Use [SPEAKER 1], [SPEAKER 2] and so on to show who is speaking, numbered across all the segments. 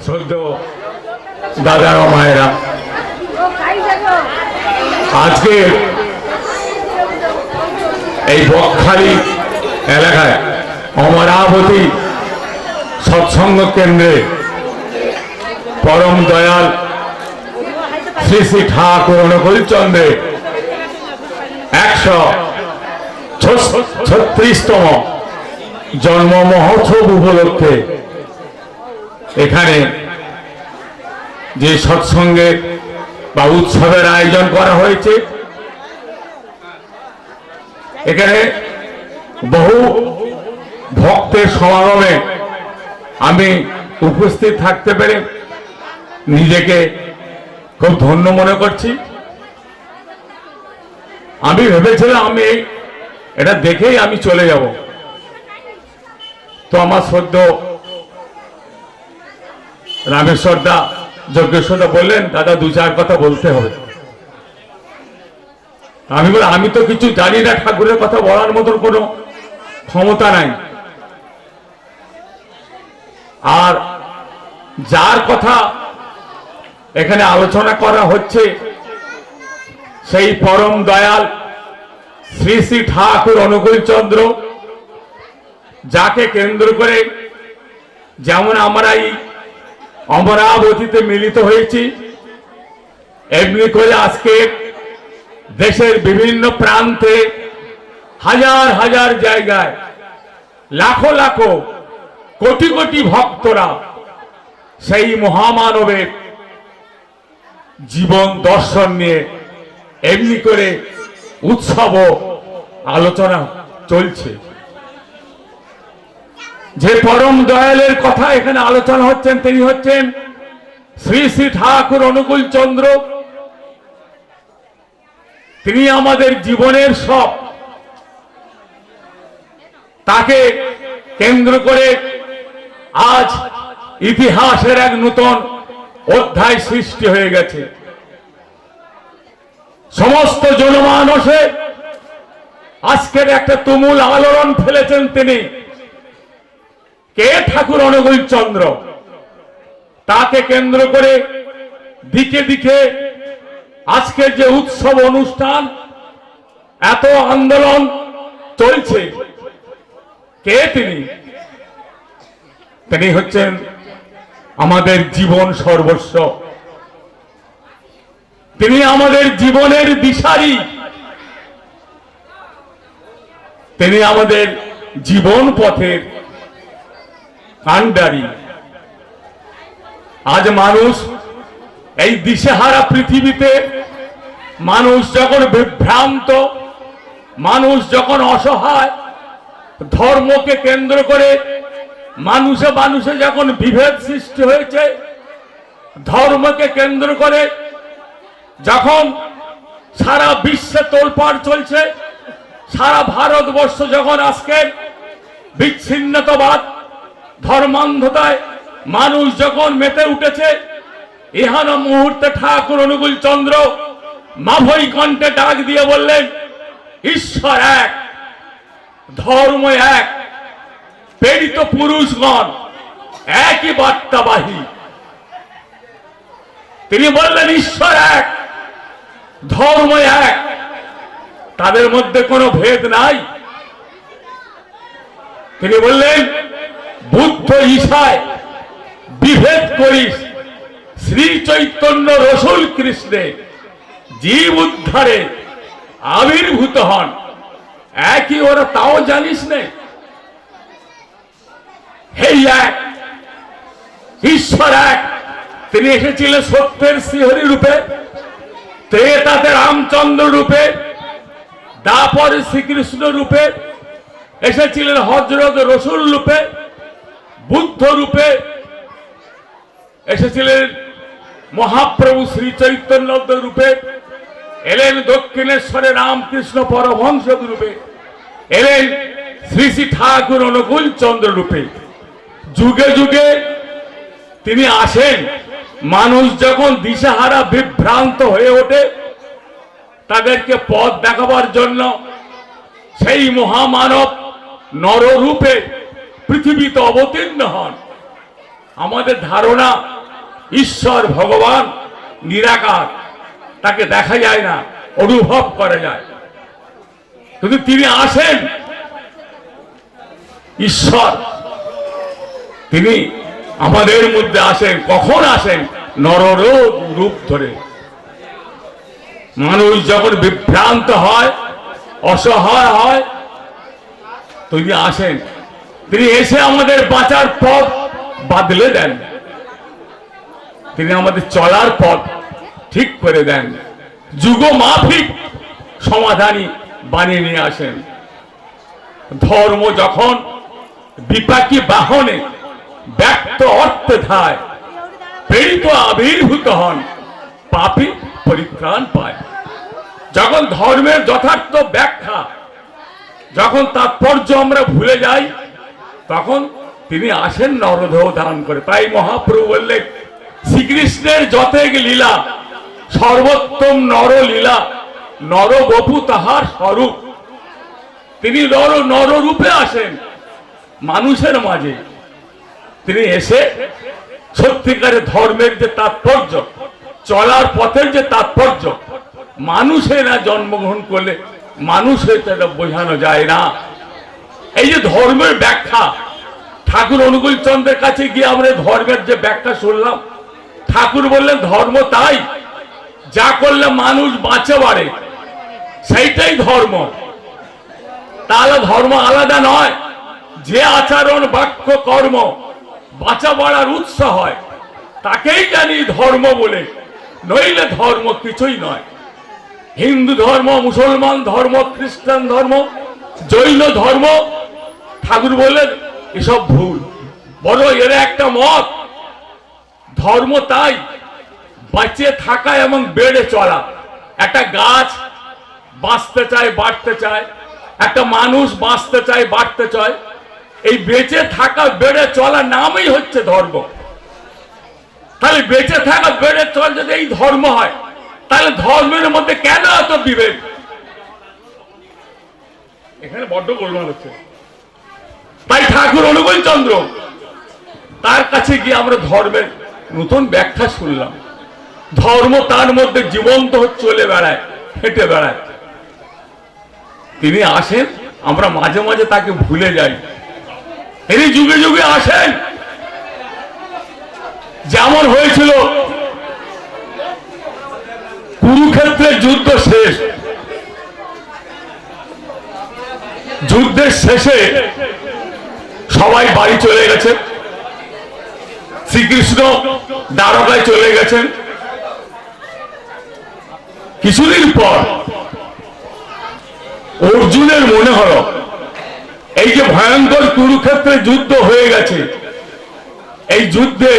[SPEAKER 1] শ্রদ্ধ দাদার ও মায়েরা, আজকে এই বকখালি এলাকায় অমরাবতী সৎসঙ্গ কেন্দ্রে পরম দয়াল শ্রী শ্রী ঠাকুর অনুকূল চন্দ্রে একশো ছত্রিশতম জন্ম মহোৎসব উপলক্ষে এখানে যে সৎসঙ্গের বা উৎসবের আয়োজন করা হয়েছে, এখানে বহু ভক্তের সমাগমে আমি উপস্থিত থাকতে পেরে নিজেকে খুব ধন্য মনে করছি। আমি ভেবেছিলাম আমি এটা দেখেই আমি চলে যাব। তো আমার সদ্য রামেশ্বর দা যজ্ঞেশ্বর দা বললেন, দাদা, দু চার কথা বলতে হবে। আমি বলি, আমি তো কিছু জানি না, ঠাকুরের কথা বলার মতন কোনো ক্ষমতা নাই। আর যার কথা এখানে আলোচনা করা হচ্ছে, সেই পরম দয়াল শ্রী শ্রী ঠাকুর অনুকূল চন্দ্র, যাকে কেন্দ্র করে যেমন আমরা এই অমরাবতীতে মিলিত হয়েছি। এমনি করে আজকে দেশের বিভিন্ন প্রান্তে হাজার হাজার জায়গায় লাখো লাখো, কোটি কোটি ভক্তরা সেই মহামানবের জীবন দর্শন নিয়ে এমনি করে উৎসব আলোচনা চলছে। যে পরম দয়ালের কথা এখানে আলোচনা হচ্ছেন, তিনি হচ্ছেন শ্রী শ্রী ঠাকুর অনুকূল চন্দ্র। তিনি আমাদের জীবনের সব। তাকে কেন্দ্র করে আজ ইতিহাসের এক নূতন অধ্যায় সৃষ্টি হয়ে গেছে। সমস্ত জনমানসে আজকের একটা তুমুল আলোড়ন ফেলেছেন তিনি। কে ঠাকুর অনুকূল চন্দ্র? তাকে কেন্দ্র করে দিকে দিকে আজকের যে উৎসব অনুষ্ঠান, এত আন্দোলন চলছে। কে তিনি? তিনি হচ্ছেন আমাদের জীবন সর্বস্ব। তিনি আমাদের জীবনের দিশারি। তিনি আমাদের জীবন পথের কান্ডারি আজ মানুষ এই দিশেহারা পৃথিবীতে মানুষ যখন বিভ্রান্ত, মানুষ যখন অসহায়, ধর্মকে কেন্দ্র করে মানুষে মানুষে যখন বিভেদ সৃষ্টি হয়েছে, ধর্মকে কেন্দ্র করে যখন সারা বিশ্বে তোলপাড় চলছে, সারা ভারতবর্ষ যখন আজকে বিচ্ছিন্নতাবাদ ধর্মান্ধতায় মানুষ যখন মেতে উঠেছে, ইহান মুহূর্তে ঠাকুর অনুকূল চন্দ্র মাভই কণ্ঠে ডাক দিয়ে বললেন, ঈশ্বর এক, ধর্ম এক, প্রেরিত পুরুষগণ একই বার্তাবাহী। তিনি বললেন, ঈশ্বর এক, ধর্ম এক, তাদের মধ্যে কোনো ভেদ নাই? তিনি বললেন বুদ্ধ ঈশায় বিভেদ করিস। শ্রী চৈতন্য রসুল কৃষ্ণে জীব উদ্ধারে আবির্ভূত হন। একই ওরা তাও জানিস নে। হেই এক, ঈশ্বর এক। তিনি এসেছিলেন সত্যের শ্রীহরি রূপে, ত্রেতাতে রামচন্দ্র রূপে, দাপরে শ্রীকৃষ্ণ রূপে, এসেছিলেন হজরত রসুল রূপে বুদ্ধ রূপে এসেছিলেন মহাপ্রভু শ্রী চৈতন্য রূপে, এলেন দক্ষিণেশ্বরে রামকৃষ্ণ পরমহংস রূপে এলেন শ্রী শ্রী ঠাকুর অনুকূল চন্দ্র রূপে। যুগে যুগে তিনি আসেন, মানুষ যখন দিশাহারা বিভ্রান্ত হয়ে ওঠে, তাদেরকে পথ দেখাবার জন্য সেই মহামানব নররূপে পৃথিবীতে অবতীর্ণ হন। আমাদের ধারণা, ঈশ্বর, ভগবান নিরাকার। তাকে দেখা যায় না, অনুভব করা যায়। কিন্তু তিনি আসেন। ঈশ্বর, তিনি আমাদের মধ্যে আসেন। কখন আসেন? নররোগ রূপ ধরে। মানুষ যখন বিভ্রান্ত হয়, অসহায় হয়, তিনি আসেন। তিনি এসে আমাদের বাঁচার পথ বাদলে দেন। তিনি আমাদের চলার পথ ঠিক করে দেন। যুগ মাফিক সমাধানই বানিয়ে নিয়ে আসেন। ধর্ম যখন বিপাকী বাহনে ব্যক্ত অর্থে ধায়, প্রেরিত আবির্ভূত হন, পাপি পরিত্রাণ পায়। যখন ধর্মের যথার্থ ব্যাখ্যা, যখন তাৎপর্য আমরা ভুলে যাই তখন তিনি আসেন নরদেহ ধারণ করে। তাই মহাপ্রভু বললেন, শ্রীকৃষ্ণের যতেক লীলা, সর্বোত্তম নর লীলা নর বপু তাহার স্বরূপ। তিনি নর, নররূপে আসেন মানুষের মাঝে। তিনি এসে সত্যিকারের ধর্মের যে তাৎপর্য, চলার পথের যে তাৎপর্য, মানুষেরা জন্মগ্রহণ করলে মানুষের সেটা বোঝানো যায় না। এই যে ধর্মের ব্যাখ্যা, ঠাকুর অনুকূল চন্দ্রের কাছে গিয়ে আমরা ধর্মের যে ব্যাখ্যা শুনলাম, ঠাকুর বললেন, ধর্ম তাই, যা করলে মানুষ বাঁচে বাড়ে, সেইটাই ধর্ম। তাহলে ধর্ম আলাদা নয়, যে আচরণ, বাক্য, কর্ম বাঁচা বাড়ার উৎস হয়, তাকেই জানি ধর্ম বলে। নইলে ধর্ম কিছুই নয়। হিন্দু ধর্ম, মুসলমান ধর্ম, খ্রিস্টান ধর্ম, জৈন ধর্ম ঠাকুর বললেন, এসব ভুল। বড় এর একটা মত। ধর্ম তাই, বাঁচিয়ে থাকা এবং বেড়ে চলা। একটা গাছ বাঁচতে চায়, বাড়তে চায়। একটা মানুষ বাঁচতে চায়, বাড়তে চায়। এই বেঁচে থাকা, বেড়ে চলা নামই হচ্ছে ধর্ম। তাহলে বেঁচে থাকা, বেড়ে চল যদি এই ধর্ম হয়, তাহলে ধর্মের মধ্যে কেন এত বিভেদ? এখানে বড্ড গোলমাল হচ্ছে। তাই ঠাকুর অনুকূল চন্দ্র। তার কাছে গিয়ে আমরা ধর্মের নতুন ব্যাখ্যা শুনলাম। ধর্ম তার মধ্যে জীবন্ত চলে বেড়ায়, হেঁটে বেড়ায়। তিনি আসেন, আমরা মাঝে মাঝে তাকে ভুলে যাই। তিনি যুগে যুগে আসেন। যেমন হয়েছিল কুরুক্ষেত্রের যুদ্ধ শেষ। যুদ্ধের শেষে সবাই বাড়ি চলে গেছে। শ্রীকৃষ্ণ দ্বারকায় চলে গেছেন। কিছুদিন পর অর্জুনের মনে হলো, এই যে ভয়ঙ্কর কুরুক্ষেত্রে যুদ্ধ হয়ে গেছে, এই যুদ্ধে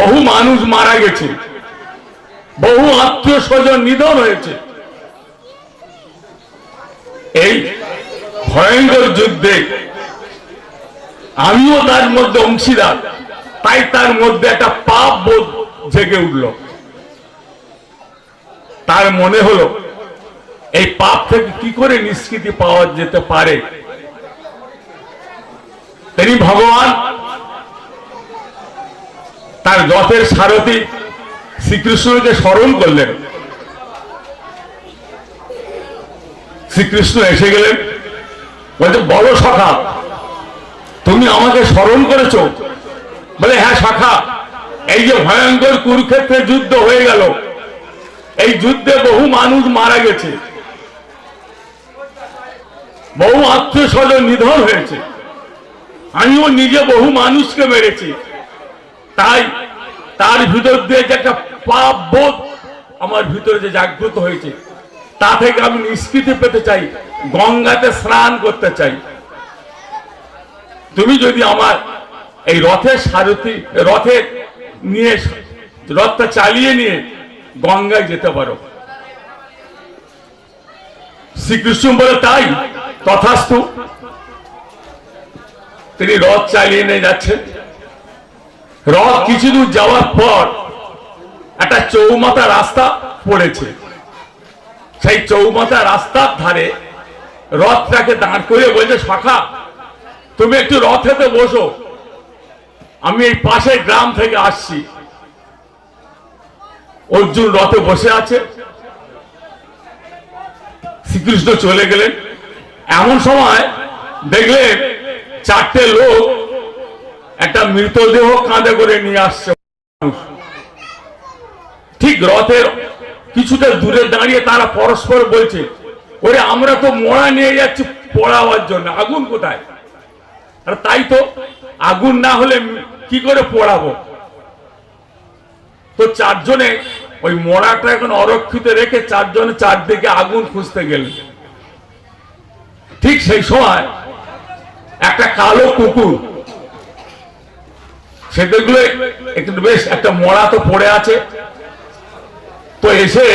[SPEAKER 1] বহু মানুষ মারা গেছে, বহু আত্মীয় স্বজন নিধন হয়েছে। এই ভয়ঙ্কর যুদ্ধে আমিও তার মধ্যে অংশীদার। তাই তার মধ্যে একটা পাপ বোধ জেগে উঠল। তার মনে হলো, এই পাপ থেকে কি করে নিষ্কৃতি পাওয়া যেতে পারে? তিনি ভগবান, তার রথের সারথী শ্রীকৃষ্ণকে স্মরণ করলেন। শ্রীকৃষ্ণ এসে গেলেন, বলছে, বড় সখা তুমি আমাকে স্মরণ করেছ? বলে হ্যাঁ শাখা, এই যে ভয়ঙ্কর কুরুক্ষেত্রে যুদ্ধ হয়ে গেল। এই যুদ্ধে বহু মানুষ মারা গেছে। বহু আত্মীয় স্বজন নিধন হয়েছে। আমিও নিজে বহু মানুষকে মেরেছি। তাই তার ভিতর দিয়ে যে একটা পাপ বোধ আমার ভিতরে যে জাগ্রত হয়েছে, তা থেকে আমি নিষ্কৃতি পেতে চাই, গঙ্গাতে স্নান করতে চাই। তুমি যদি আমার এই রথের সারথি, রথে নিয়ে, রথটা চালিয়ে নিয়ে গঙ্গায় যেতে পারো। শ্রীকৃষ্ণ বলে তাই, তথাস্তু। তিনি রথ চালিয়ে নিয়ে যাচ্ছেন। রথ কিছু দূর যাওয়ার পর একটা চৌমাথা রাস্তা পড়েছে। সেই চৌমাথা রাস্তার ধারে রথটাকে দাঁড় করে বলছে, শাখা তুমি একটু রথেতে বসো। আমি এই পাশের গ্রাম থেকে আসছি। অর্জুন রথে বসে আছে। শ্রীকৃষ্ণ চলে গেলেন। এমন সময় দেখলেন চারটে লোক একটা মৃতদেহ কাঁধে করে নিয়ে আসছে। ঠিক রথের কিছুটা দূরে দাঁড়িয়ে তারা পরস্পর বলছে, ওরে, আমরা তো মোড়া নিয়ে যাচ্ছি পড়াবার জন্য। আগুন কোথায়? তাই তো আগুন না হলে কি করে পোড়াবো? তো চারজনে ওই মোড়াটা এখন অরক্ষিত রেখে চারজনে চারদিকে আগুন খুঁজতে গেলেন ঠিক সেই সময় একটা কালো কুকুর, সে দেখল একটু বেশ একটা মরা তো পড়ে আছে। তো এসে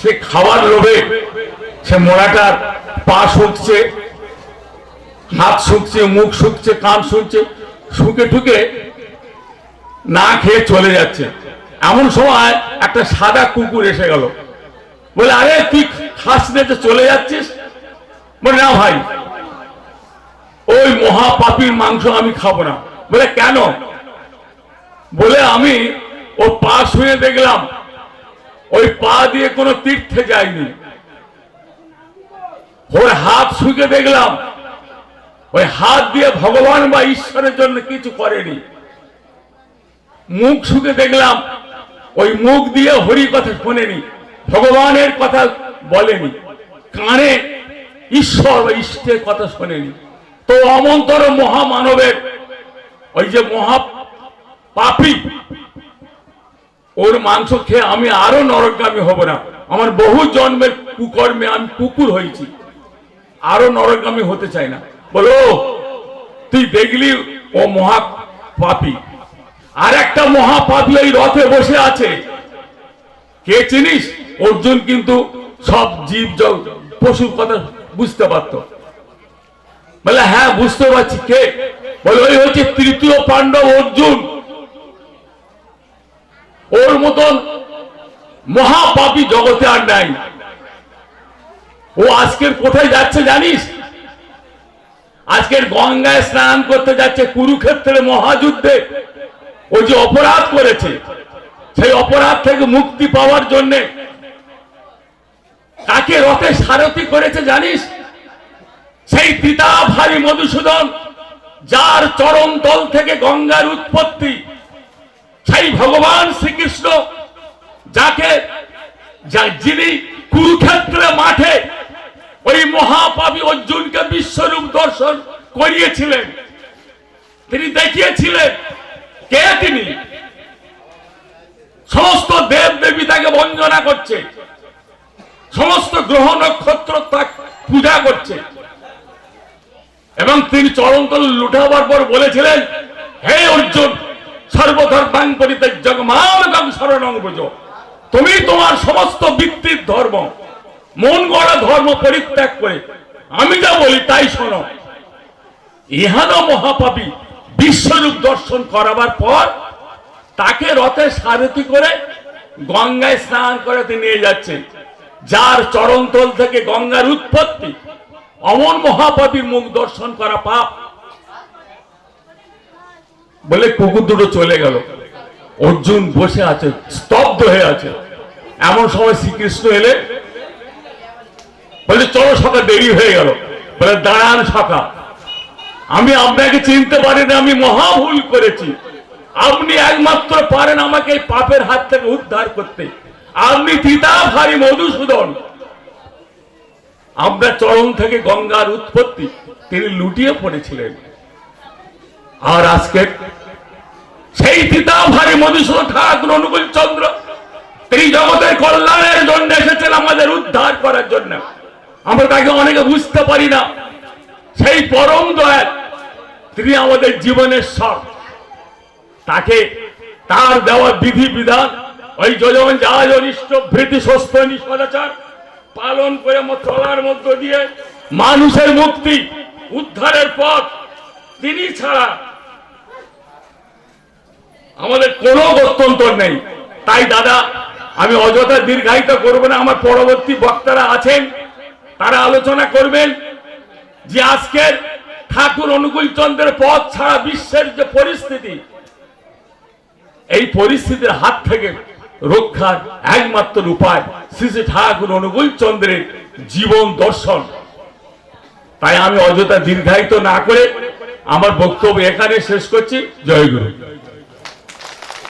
[SPEAKER 1] সে খাওয়ার লোভে সে মরাটার পা শুকছে। হাত শুকছে, মুখ শুকছে, কান শুকছে, শুকে ঠুকে না খেয়ে চলে যাচ্ছে। এমন সময় একটা সাদা কুকুর এসে গেল। বলে, আরে, তুই খাস না চলে যাচ্ছিস? বলে, না ভাই, ওই মহাপাপীর মাংস আমি খাব না। বলে, কেন? বলে, আমি ও পা শুয়ে দেখলাম, ওই পা দিয়ে কোনো তীর্থে যায়নি। ওর হাত শুকে দেখলাম ওই হাত দিয়ে ভগবান বা ঈশ্বরের জন্য কিছু করেনি। মুখ শুকে দেখলাম, ওই মুখ দিয়ে হরি কথা শোনেনি, ভগবানের কথা বলেনি, কানে ঈশ্বর বা ইষ্টের কথা শোনেনি। তো অমন্তর মহামানবের ওই যে মহা পাপি, ওর মাংস খেয়ে আমি আরও নরকগামী হব না। আমার বহু জন্মের কুকর্মে আমি কুকুর হয়েছি, আরও নরকগামী হতে চাই না। বলো, তুই দেখলি ও মহা পাপি আর একটা মহাপাপি ওই রথে বসে আছে। কে চিনিস? অর্জুন কিন্তু সব জীব পশুর কথা বুঝতে পারত। বলে হ্যাঁ বুঝতে পারছি। কে? বলে, ওই হচ্ছে তৃতীয় পাণ্ডব অর্জুন। ওর মতন মহাপাপী জগতে আর নাই। ও আজকের কোথায় যাচ্ছে জানিস? আজকের গঙ্গায় স্নান করতে যাচ্ছে কুরুক্ষেত্রের মহাযুদ্ধে। ও যে অপরাধ করেছে, সেই অপরাধ থেকে মুক্তি পাওয়ার জন্য কাকে রথে সারথি করেছে জানিস? সেই পিতা ভারী মধুসূদন, যার চরম তল থেকে গঙ্গার উৎপত্তি। সেই ভগবান শ্রীকৃষ্ণ, যাকে যিনি কুরুক্ষেত্রে মাঠে ওই মহাপাপী অর্জুনকে বিশ্বরূপ দর্শন করিয়েছিলেন। তিনি দেখিয়েছিলেন কে তিনি? সমস্ত দেব দেবী তাকে বঞ্জনা করছে। সমস্ত গ্রহ নক্ষত্র তাকে পূজা করছে। এবং তিনি চরণতল লুটাবার পর বলেছিলেন, হে অর্জুন, সর্বধর্মাং পরিত্যাজ্য মানগম শরণং বুঝ তুমি তোমার সমস্ত বৃত্তির ধর্ম, মন গড়া ধর্ম পরিত্যাগ করে, আমি যা বলি তাই শোনো। ইহানো মহাপাপী বিশ্বরূপ দর্শন করাবার পর তাকে রথে সারথি করে গঙ্গায় স্নান করাতে নিয়ে যাচ্ছে যার চরণতল থেকে গঙ্গার উৎপত্তি, অমন মহাপাপীর মুখ দর্শন করা পাপ। বলে কুকুর দুটো চলে গেল। অর্জুন বসে আছে, স্তব্ধ হয়ে আছে। এমন সময় শ্রীকৃষ্ণ এলে, বলে, চলো সকাল দেরি হয়ে গেল। বলে, দাঁড়ান সকাল। আমি আপনাকে চিনতে পারি না আমি মহা ভুল করেছি। আপনি একমাত্র পারেন আমাকে এই পাপের হাত থেকে উদ্ধার করতে। আপনি পিতা ভারী মধুসূদন। আপনার চরণ থেকে গঙ্গার উৎপত্তি তিনি লুটিয়ে পড়েছিলেন। আর আজকে সেই পিতা ভারী মধুসূদন ঠাকুর, অনুকূল চন্দ্র, তিনি জগতের কল্যাণের জন্য এসেছেন আমাদের উদ্ধার করার জন্য। আমরা তাকে অনেকে বুঝতে পারি না। সেই পরম দয়াল তিনি আমাদের জীবনের সব তাকে তার দেওয়া বিধি বিধান, ওই যোজন জাহাজ অনিষ্ট, ভৃতি সস্ত সদাচার পালন করে চলার মধ্য দিয়ে মানুষের মুক্তি, উদ্ধারের পথ তিনি ছাড়া আমাদের কোনো গত্যন্তর নেই। তাই দাদা, আমি অযথা দীর্ঘায়িত করব না। আমার পরবর্তী বক্তারা আছেন, তারা আলোচনা করবেন যে আজকের ঠাকুর অনুকূল চন্দ্রের পথ ছাড়া বিশ্বের যে পরিস্থিতি, এই পরিস্থিতির হাত থেকে রক্ষার একমাত্র উপায় শ্রী ঠাকুর অনুকূল চন্দ্রের জীবন দর্শন। তাই আমি অযথা দীর্ঘায়িত না করে আমার বক্তব্য এখানে শেষ করছি। জয় গুরু।